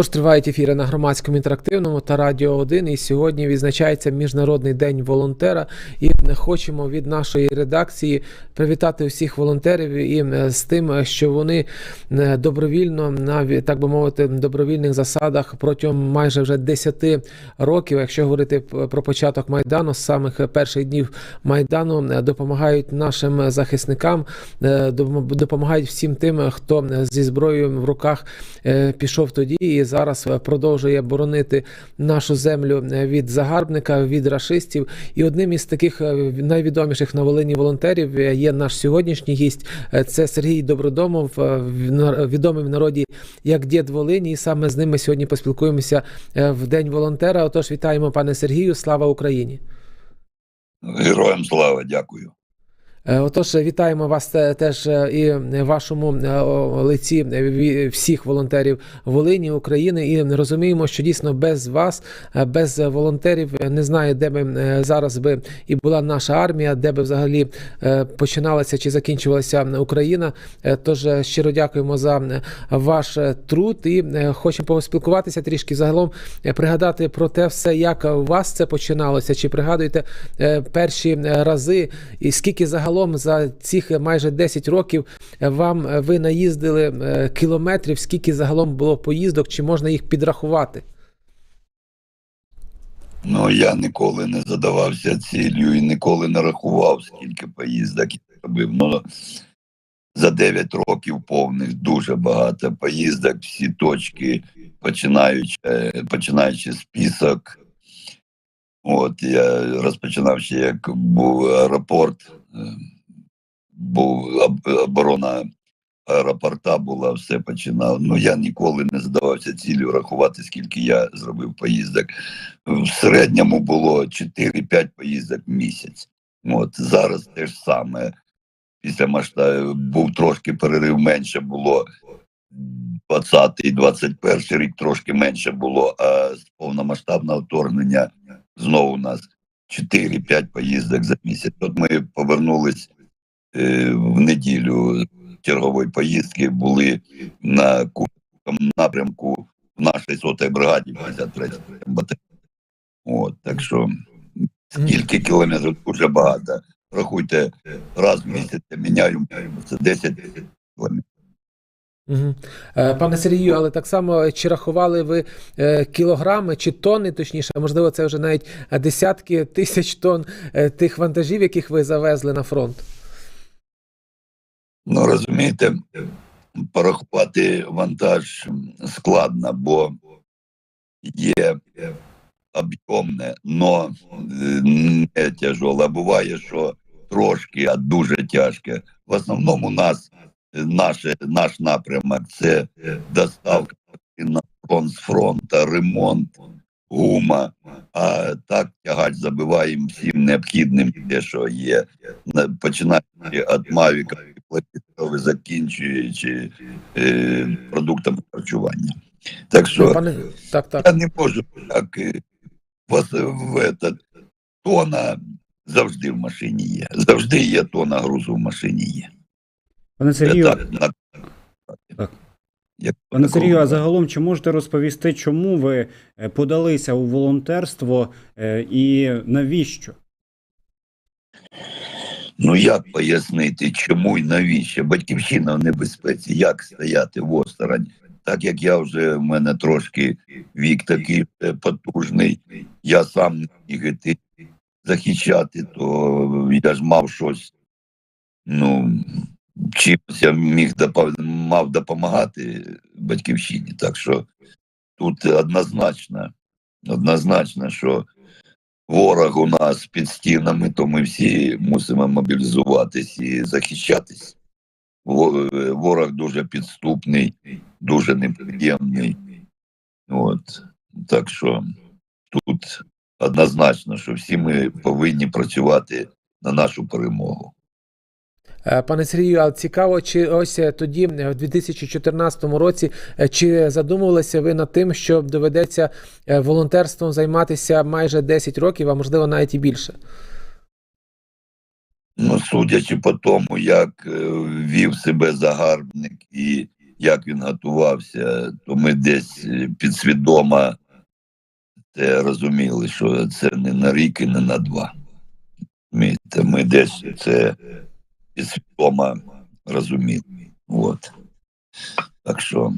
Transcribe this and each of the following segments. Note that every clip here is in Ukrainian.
Отож, тривають ефіри на громадському інтерактивному та радіо 1. І сьогодні відзначається Міжнародний день волонтера. І хочемо від нашої редакції привітати усіх волонтерів і е, з тим, що вони е, добровільно на так би мовити добровільних засадах протягом майже вже 10 років, якщо говорити про початок майдану, з самих перших днів майдану е, допомагають нашим захисникам, е, допомагають всім тим, хто зі зброєю в руках е, пішов тоді і зараз е, продовжує боронити нашу землю е, від загарбника, від рашистів. І одним із таких е, найвідоміших на Волині волонтерів е, є наш сьогоднішній гість. Е, Це Сергій Добродомов, е, відомий в народі як дід Волині. І саме з ним ми сьогодні поспілкуємося в День волонтера. Отож, вітаємо, пане Сергію. Слава Україні! Героям слава, дякую. Е, Отож, вітаємо вас теж е, і вашому е, лиці е, всіх волонтерів Волині, України. І розуміємо, що дійсно без вас, е, без волонтерів, е, не знаю, де би е, зараз би і була наша армія, де би взагалі е, починалася чи закінчувалася Україна. Е, Тож е, щиро дякуємо за е, ваш е, труд і е, хочемо поспілкуватися трішки загалом, е, пригадати про те все, як у вас це починалося. Чи пригадуєте е, перші е, рази, і скільки загалом за цих майже 10 років е, вам е, ви наїздили е, кілометрів, скільки загалом було поїздок, чи можна їх підрахувати? Ну я ніколи не задавався ціллю і ніколи не рахував, скільки поїздок я робив. Ну за 9 років повних дуже багато поїздок, всі точки, починаючи, е, починаючи список. От я розпочинав ще як був аеропорт, е, був оборона аеропорта була, все починав. Ну я ніколи не задавався цілею рахувати, скільки я зробив поїздок. В середньому було 4-5 поїздок в місяць. От зараз те ж саме. Після масштабу був трошки перерив менше було. 20-й, 21 рік трошки менше було, а з вторгнення знову у нас 4-5 поїздок за місяць. От ми повернулись е, в неділю чергової поїздки, були на Курському напрямку в нашій сотій бригаді 53 батальйон. От, так що скільки кілометрів дуже багато. Рахуйте, раз в місяць міняю, це 10 кілометрів. Угу. Пане Сергію, але так само чи рахували ви е, кілограми чи тонни, точніше, а можливо, це вже навіть е, десятки тисяч тонн е, тих вантажів, яких ви завезли на фронт? Ну, розумієте, порахувати вантаж складно, бо є об'ємне, но е, не тяжеле. Буває, що трошки, а дуже тяжке. В основному у нас е, наше, наш напрямок це доставка на фронт з фронта, ремонт, гума. А так тягач забиваємо всім необхідним, те, що є. На- Починаючи від Мавіка, закінчуючи е, продуктами харчування. Так що Пане так, так. я не можу так е, вас в этот, тона завжди в машині є. Завжди є тона грузу в машині є. Пане Сергію, так. Пане Сергію, а загалом чи можете розповісти, чому ви е, подалися у волонтерство е, і навіщо? Ну як пояснити, чому і навіщо? Батьківщина в небезпеці, як стояти в осторонь? Так як я вже в мене трошки вік такий е, потужний, я сам не міг іти захищати, то я ж мав щось. Ну чимось я міг мав допомагати батьківщині. Так що тут однозначно, однозначно, що ворог у нас під стінами, то ми всі мусимо мобілізуватись і захищатись. Ворог дуже підступний, дуже неприємний. От. Так що тут однозначно, що всі ми повинні працювати на нашу перемогу. Е, Пане Сергію, а цікаво, чи ось е, тоді, е, в 2014 році, чи задумувалися ви над тим, що доведеться волонтерством займатися майже 10 років, а можливо навіть і більше? Ну, судячи по тому, як вів себе загарбник і як він готувався, то ми десь підсвідомо це розуміли, що це не на рік і не на два. Ми десь це підсвідомо розуміли. От. Так що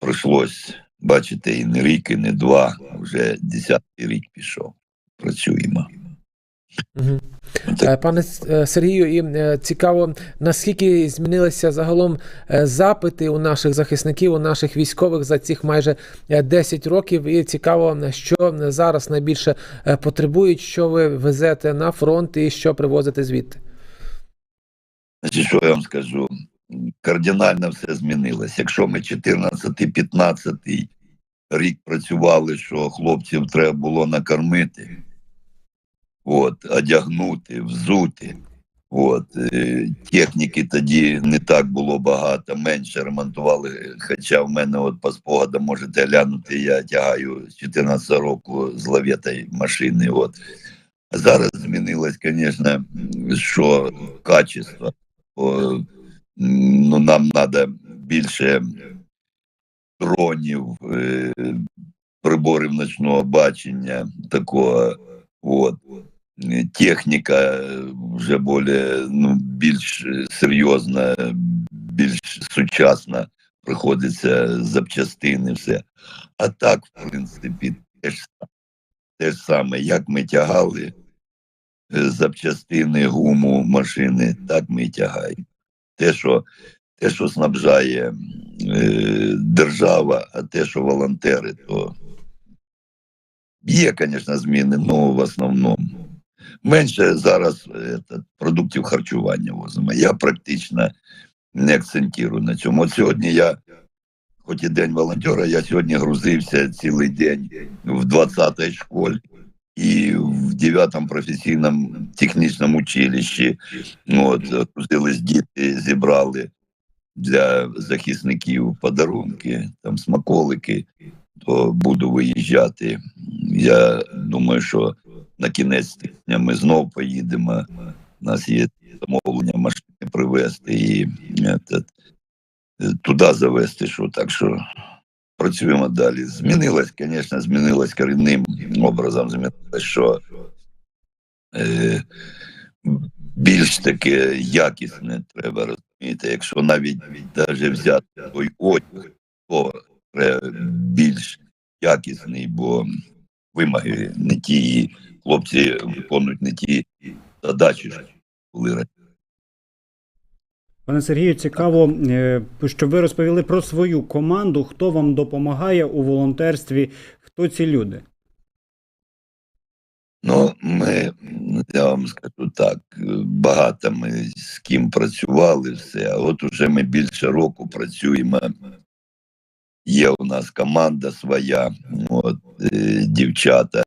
прийшлось, бачите, і не рік, і не два, вже десятий рік пішов. Працюємо. Е, Пане е, Сергію, і е, цікаво, наскільки змінилися загалом запити у наших захисників, у наших військових за цих майже е, 10 років. І цікаво, що зараз найбільше потребують, що ви везете на фронт і що привозите звідти. Значить, що я вам скажу? Кардинально все змінилось. Якщо ми 14-15 рік працювали, що хлопців треба було накормити, от, одягнути, взути. От, е, техніки тоді не так було багато, менше ремонтували. Хоча в мене от по спогадам можете глянути, я тягаю з 14 року з лавєтої машини. От. Зараз змінилось, звісно, що качество. Ну, нам треба більше дронів, е, приборів ночного бачення, такого. От. Техніка вже більш, ну, більш серйозна, більш сучасна, приходиться запчастини, все. А так, в принципі, те ж, те ж саме, як ми тягали запчастини, гуму, машини, так ми тягаємо. Те, що, те, що снабжає е, держава, а те, що волонтери, то є, звісно, зміни, але в основному. Менше зараз е, продуктів харчування возимо. Я практично не акцентую на цьому. От сьогодні я, хоч і день волонтера, я сьогодні грузився цілий день в 20-й школі і в 9-му професійному технічному училищі. От, грузились діти, зібрали для захисників подарунки, там смаколики, то буду виїжджати. Я думаю, що на кінець тижня ми знов поїдемо. У нас є замовлення машини привезти і е, туди завести, що так що працюємо далі. Змінилось, звісно, змінилось корінним образом. Змінилось, що е, більш таке якісне треба розуміти. Якщо навіть навіть взяти той одяг, то треба більш якісний, бо вимоги не ті, хлопці виконують не ті задачі, що були раніше. Пане Сергію, цікаво, е, що ви розповіли про свою команду. Хто вам допомагає у волонтерстві? Хто ці люди? Ну, ми, я вам скажу так, багато ми з ким працювали все, а от уже ми більше року працюємо. Є у нас команда своя, от, е, дівчата.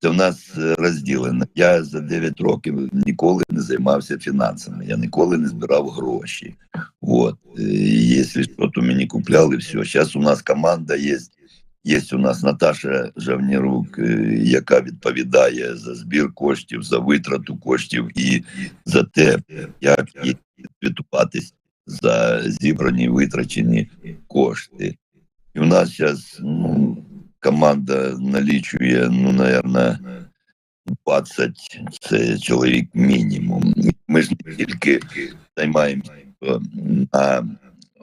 Це в нас е, розділено. Я за 9 років ніколи не займався фінансами, я ніколи не збирав гроші. От. Е, Якщо що, то мені купляли все. Зараз у нас команда є. Є у нас Наташа Жавнірук, е, яка відповідає за збір коштів, за витрату коштів і за те, як їх за зібрані витрачені кошти. І в нас зараз ну, команда налічує, ну, наверное, 20 це чоловік мінімум. Ми ж не тільки займаємося на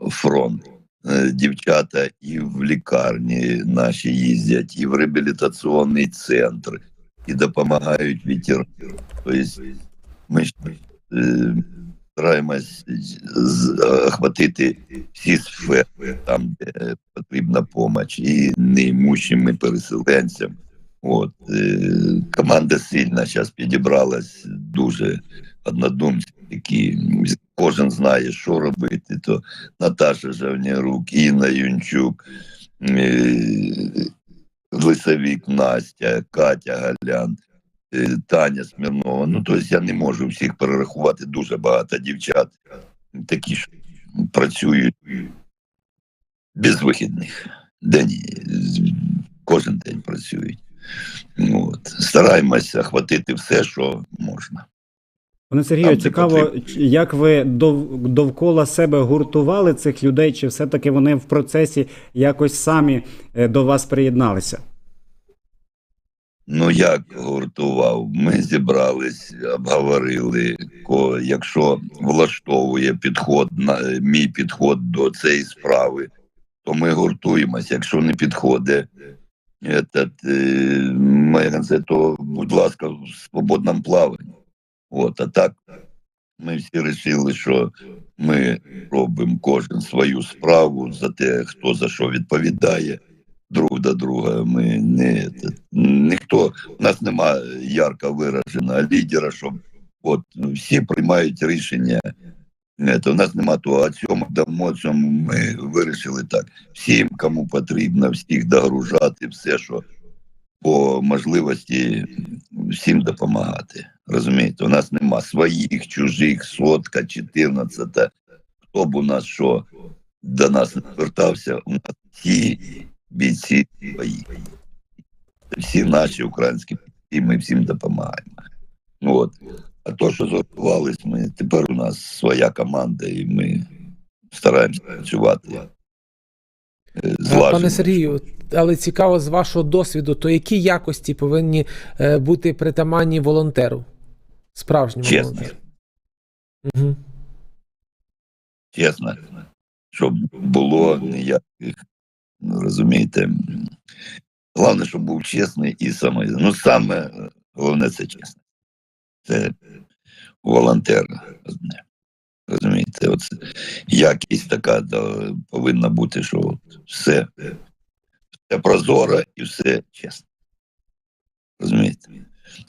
фронт. Е, Дівчата і в лікарні наші їздять, і в реабілітаційний центр, і допомагають ветеранам. Тобто ми е, стараємось охватити всі сфери, там, де потрібна допомога, і неімущим переселенцям. От, е, команда сильна зараз підібралась дуже однодумці, які кожен знає, що робити. То Наташа Жавнірук, Інна Юнчук, е, Лисовік Настя, Катя Галян, е, Таня Смірнова. Ну, тобто я не можу всіх перерахувати дуже багато дівчат, такі що працюють без вихідних. День, кожен день працюють. Ну, От. Стараємося охватити все, що можна. Пане Сергію, цікаво, як ви довкола себе гуртували цих людей, чи все-таки вони в процесі якось самі е, до вас приєдналися? Ну як гуртував? Ми зібрались, обговорили. Якщо влаштовує підход на мій підход до цієї справи, то ми гуртуємося. Якщо не підходить, этот, е, то, будь ласка, в свободному плаванні. От, а так ми всі вирішили, що ми робимо кожен свою справу за те, хто за що відповідає друг до друга. Ми не ніхто у нас нема ярко вираженого лідера, щоб от всі приймають рішення. То у нас нема того, а цьому дамо, цьому ми вирішили так. Всім, кому потрібно, всіх догружати, все, що по можливості всім допомагати. Розумієте, у нас нема своїх, чужих, сотка, чотирнадцята. Хто б у нас що до нас не звертався, у нас всі бійці свої. Всі наші українські бійці, ми всім допомагаємо. От. А то, що зготувались, ми тепер у нас своя команда, і ми стараємося працювати. е, злажено. Пане Сергію, але цікаво з вашого досвіду, то які якості повинні е, бути притаманні волонтеру? Справжньому Чесно. волонтеру? Угу. чесно, щоб було ніяких, ну, розумієте. Головне, щоб був чесний і саме. Ну, саме головне це чесно. Це одне. Розумієте, оце якість така да, повинна бути, що от все, все прозоро і все чесно. Розумієте?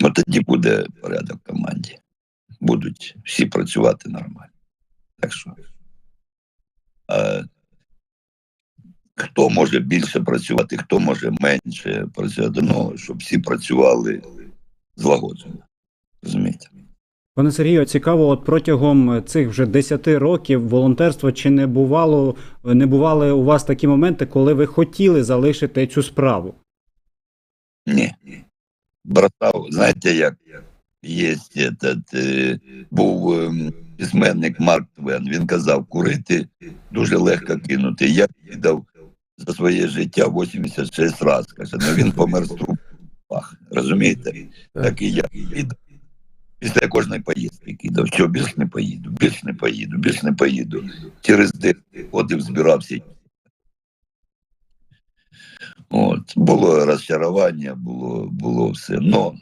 Ну тоді буде порядок в команді. Будуть всі працювати нормально. Так що. А, хто може більше працювати, хто може менше працювати, ну, щоб всі працювали злагоджено. Розумієте? Пане Сергію, цікаво, от протягом цих вже 10 років волонтерства чи не бувало не бували у вас такі моменти, коли ви хотіли залишити цю справу? Ні. Бросав, знаєте, як є этот, е, був ем, письменник Марк Твен, він казав, курити дуже легко кинути. Я кидав за своє життя 86 разів. Каже, ну він помер з трупах. Розумієте? Так. І я. Після кожної поїздки кидав, що більш не поїду, більш не поїду, більш не поїду. Через день ходив, збирався. От, було розчарування, було, було все. Но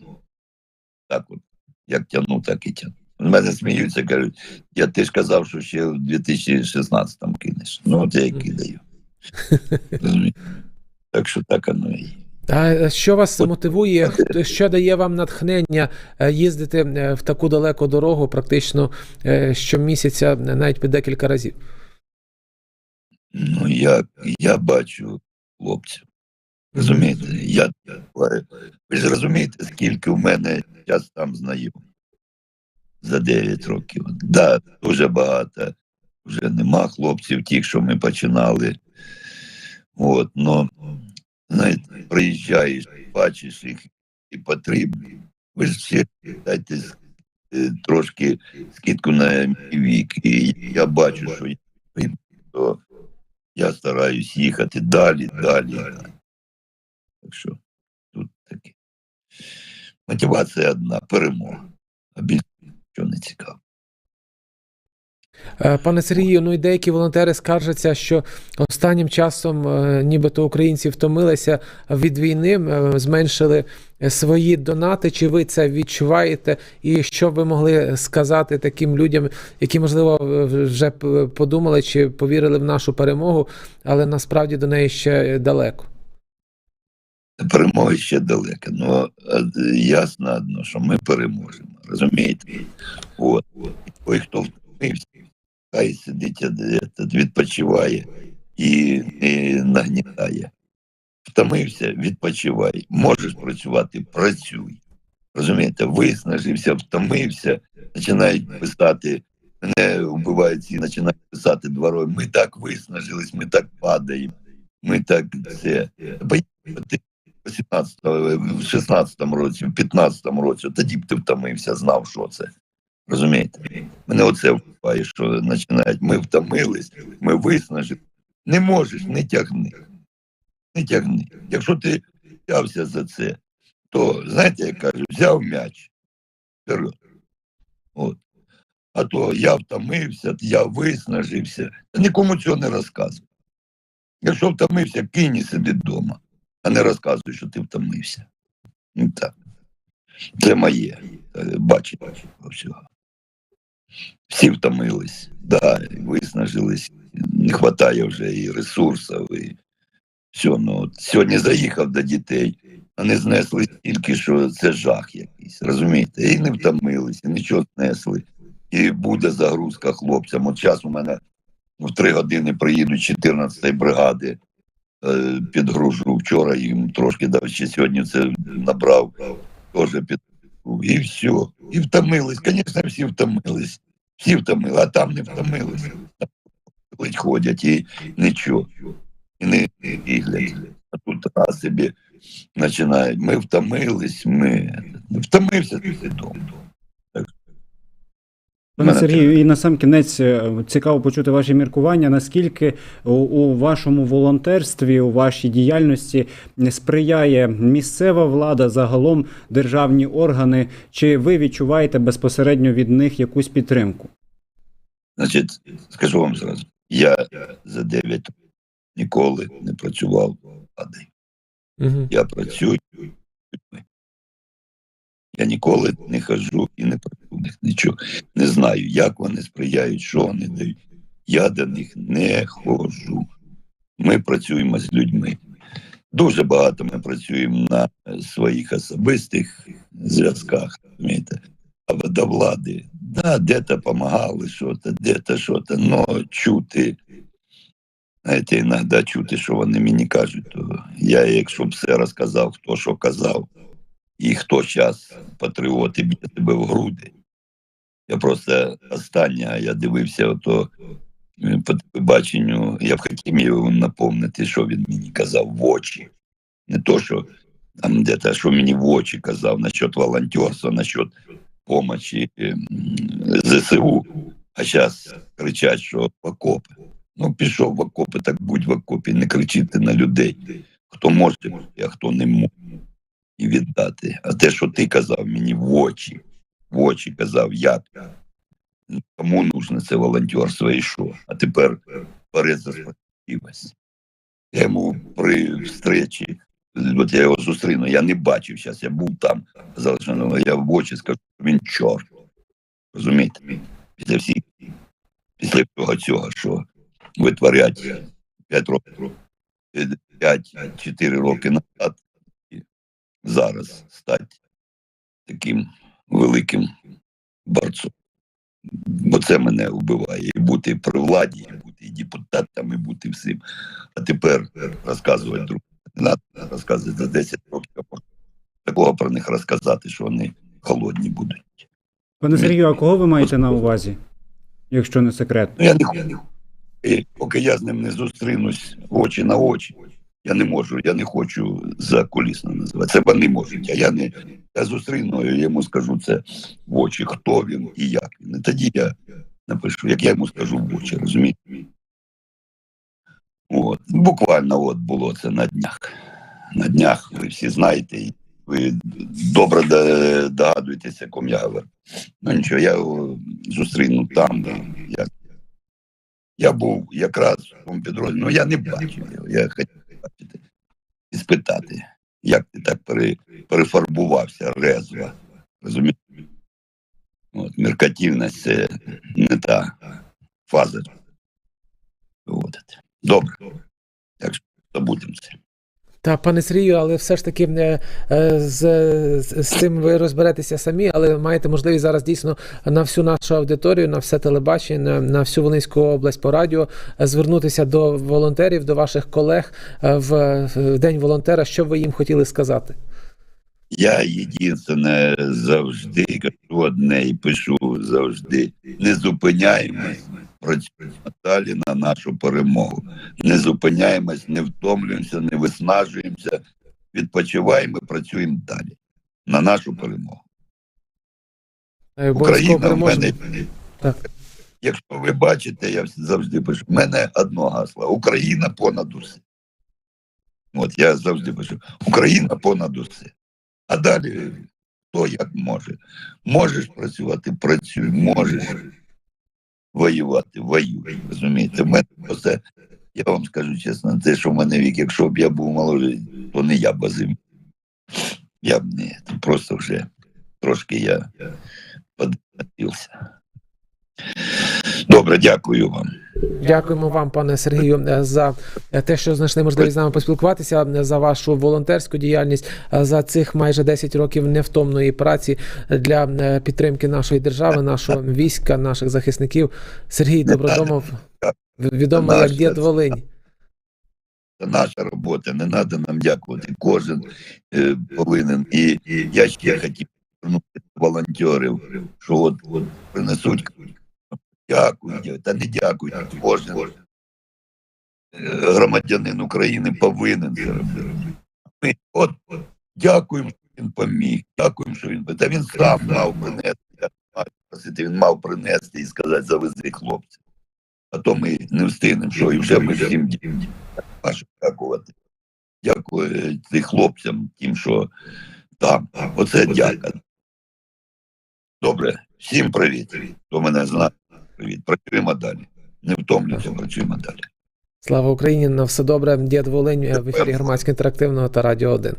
так от, як тягну, так і тягну. З мене сміються, кажуть, я ти ж казав, що ще в 2016-му кинеш. Ну, от я і кидаю. Так що так воно і. А що вас мотивує? Що дає вам натхнення е, їздити е, в таку далеку дорогу, практично е, щомісяця, е, навіть по декілька разів? Ну, я, я бачу хлопців. Розумієте? Я, ви ж розумієте, скільки в мене час там знайомих за 9 років. Да, дуже багато. Вже нема хлопців, тих, що ми починали. От, но, знаєте, приїжджаєш, бачиш їх і потрібно. Ви ж всі дайте е, трошки скидку на мій вік. І я бачу, що я то я стараюсь їхати далі, далі. далі. Так що тут таке. Мотивація одна перемога. А більше нічого не цікаво. Е, Пане Сергію, ну і деякі волонтери скаржаться, що останнім часом е, нібито українці втомилися від війни, е, зменшили свої донати. Чи ви це відчуваєте? І що ви могли сказати таким людям, які, можливо, вже подумали чи повірили в нашу перемогу, але насправді до неї ще далеко? Перемога ще далека. Ну ясно одно, що ми переможемо. Розумієте? От. Той, хто втомився, хай сидить, відпочиває і не нагнітає. Втомився, відпочивай. Можеш працювати, працюй. Розумієте, виснажився, втомився, починають писати. Мене вбивають всі, починають писати дворою. Ми так виснажились, ми так падаємо, ми так це. В 17, в 16 році, в 15 році, тоді б ти втомився, знав, що це. Розумієте? Мене оце вбиває, що починають, ми втомились, ми виснажили. Не можеш, не тягни. Не тягни. Якщо ти взявся за це, то знаєте, як кажуть, взяв м'яч. От. А то я втомився, я виснажився. Нікому цього не розказуй. Якщо втомився, кинь і сиди вдома, а не розказуй, що ти втомився. Ну, так. Це моє. Е, Бачить всього. Всі втомились, да, виснажились. Не вистачає вже і ресурсів, і все. Ну, сьогодні заїхав до дітей, вони знесли стільки, що це жах якийсь. Розумієте? І не втомились, і нічого знесли. І буде загрузка хлопцям. От час у мене в три години приїдуть 14 бригади. е, Підгружу вчора їм трошки дав ще сьогодні це набрав, теж під і все. І втомились. Звісно, всі втомились. Всі втомили, а там не втомились. Там ходять і нічого. І не іглять. А тут раз собі починають. Ми втомились, ми втомився ти вдома. Пане Сергію, і на сам кінець е, цікаво почути ваші міркування. Наскільки у, у вашому волонтерстві, у вашій діяльності сприяє місцева влада, загалом державні органи? Чи ви відчуваєте безпосередньо від них якусь підтримку? Значить, скажу вам зразу, я за 9 років ніколи не працював владою. Угу. Я працюю. людьми. Я ніколи не хожу і не прошу в них нічого. Не знаю, як вони сприяють, що вони дають. Я до них не ходжу. Ми працюємо з людьми. Дуже багато ми працюємо на своїх особистих зв'язках. до влади, да, де-то допомагали, що-то, де-то що-то, но чути. Знаєте, іноді чути, що вони мені кажуть, то я, якщо б все розказав, хто що казав, і хто зараз патріот і б'є тебе в груди. Я просто останнє, я дивився ото е, по телебаченню, я б хотів його наповнити, що він мені казав в очі. Не то, що там де-то, що мені в очі казав насчет волонтерства, насчет помощі е, ЗСУ. А зараз кричать, що в окопи. Ну, пішов в окопи, так будь в окопі, не кричити на людей. Хто може, а хто не може і віддати. А те, що ти казав мені в очі, в очі казав, як кому нужно це волонтерство і що. А тепер вперед за справедливість. Я йому при встречі, от я його зустріну, я не бачив зараз, я був там, що ну, я в очі скажу, що він чорт. Розумієте? Після всіх, після всього цього, що витворять 5 років, 5-4 роки назад, зараз стати таким великим борцом. Бо це мене вбиває. І бути при владі, і бути і депутатом, і бути всім. А тепер розказувати треба розказувати за 10 років. Такого про них розказати, що вони холодні будуть. Пане Сергію, а кого ви маєте на увазі, якщо не секрет? Ну, я не поки я з ним не зустрінусь очі на очі, я не можу, я не хочу за кулісно називати. Це вони можуть, а я не я зустріну я йому скажу це в очі, хто він і як він. Тоді я напишу, як я йому скажу в очі, розумієте? От. Буквально от було це на днях. На днях ви всі знаєте, ви добре догадуєтеся, кому я говорю. Ну нічого, я його зустріну там, я я був якраз в тому підрозділі, ну я не бачив його. Я хотів бачити і спитати, як ти так пере, перефарбувався резво. Розумієте? От, меркативність це не та фаза. От. Добре. Так що забудемо це. Та, пане Сергію, але все ж таки е, е, з, з, цим ви розберетеся самі, але маєте можливість зараз дійсно на всю нашу аудиторію, на все телебачення, на, на всю Волинську область по радіо звернутися до волонтерів, до ваших колег е, в, в День волонтера. Що ви їм хотіли сказати? Я єдине завжди кажу одне і пишу завжди: не зупиняємось, працюємо далі на нашу перемогу. Не зупиняємось, не втомлюємося, не виснажуємося, відпочиваємо і працюємо далі на нашу перемогу. Україна в мене. Так. Якщо ви бачите, я завжди пишу, в мене одно гасло Україна понад усе. От я завжди пишу Україна понад усе. А далі хто як може. Можеш працювати, працюй, можеш воювати, воюй. Розумієте, в мене просто, я вам скажу чесно, те, що в мене вік, якщо б я був молодий, то не я б зим. Я б не, просто вже трошки я подивився. Добре, дякую вам. Дякуємо вам, пане Сергію, е, за те, що знайшли можливість з нами поспілкуватися, е, за вашу волонтерську діяльність, е, за цих майже 10 років невтомної праці для підтримки нашої держави, нашого війська, наших захисників. Сергій Добродомов, відомий як Дід Волинь. Це наша робота, не треба нам дякувати. Кожен е, повинен. І я ще хотів звернути волонтерів, що от, от принесуть. Дякую, дя- та не дякую. Кожен е, громадянин України повинен це робити. Ми от дякуємо, що він поміг. Дякуємо, що він Та він сам мав принести. Він мав принести і сказати, завези хлопців. А то ми не встигнемо, що і вже ми всім. Нащо дякувати. Дякую тим хлопцям, тим, що там. Оце дяка. Добре, всім привіт. Хто мене знає, привіт. Працюємо далі. Не втомлюйся, працюємо далі. Слава Україні! На все добре. Дід Волинь е, в ефірі громадського інтерактивного та Радіо 1.